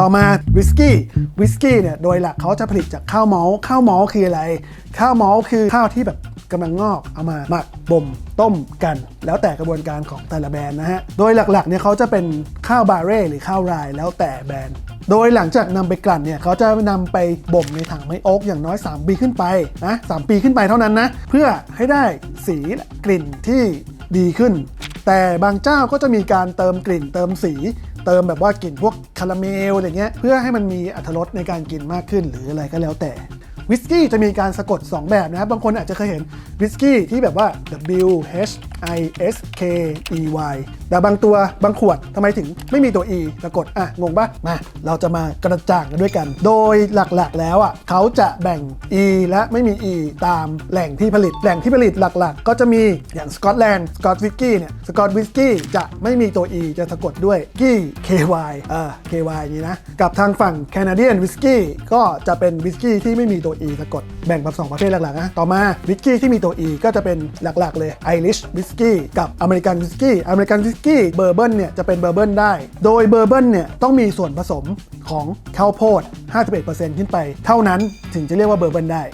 ต่อมาวิสกี้วิสกี้เนี่ยโดยหลักเขาจะผลิตจากข้าวเมาส์ข้าวเมาส์คืออะไร ข้าวเมาส์คือข้าวที่แบบกำลังงอกเอามาหมักบ่มต้มกัน แล้วแต่กระบวนการของแต่ละแบรนด์นะฮะ โดยหลักๆเนี่ยเขาจะเป็นข้าวบาเร่หรือข้าวรายแล้วแต่แบรนด์ โดยหลังจากนำไปกลั่นเนี่ยเขาจะนำไปบ่มในถังไม้โอ๊กอย่างน้อย 3 ปีขึ้นไปนะสปีขึ้นไปเท่านั้นนะ เพื่อให้ได้สีกลิ่นที่ดีขึ้น แต่บางเจ้าก็จะมีการเติมกลิ่นเติมสี เติมแบบว่ากลิ่นพวกคาราเมลอะไรเงี้ยเพื่อให้มันมีอรรถรสในการกินมากขึ้นหรืออะไรก็แล้วแต่ วิสกี้จะมีการสะกด 2 แบบนะครับ บางคนอาจจะเคยเห็นวิสกี้ที่แบบว่า W H I S K E Y แต่บางตัวบางขวดทำไมถึงไม่มีตัว E สะกด อะ งงปะมา เราจะมากระจ่างกันด้วยกัน โดยหลักๆ แล้วอะเขาจะแบ่ง E และไม่มี E ตามแหล่งที่ผลิต แหล่งที่ผลิตหลักๆ ก็จะมีอย่างสกอตแลนด์สกอตวิสกี้เนี่ยสกอตวิสกี้จะไม่มีตัว E จะสะกดด้วยกี้ KY เออ KY นี้นะ กับทางฝั่งแคนาเดียนวิสกี้ก็จะเป็นวิสกี้ที่ไม่มีตัว E สะกด แบ่งเป็นสองประเภทหลักๆนะต่อมาวิสกี้ที่มีตัว E ก็จะเป็นหลักๆเลย Irish วิสกี้กับอเมริกันวิสกี้อเมริกันวิสกี้เบอร์เบิลเนี่ยจะเป็นเบอร์เบิลได้ โดยเบอร์เบิลเนี่ยต้องมีส่วนผสมของข้าวโพด 51%ขึ้นไป เท่านั้นถึงจะเรียกว่าเบอร์เบิลได้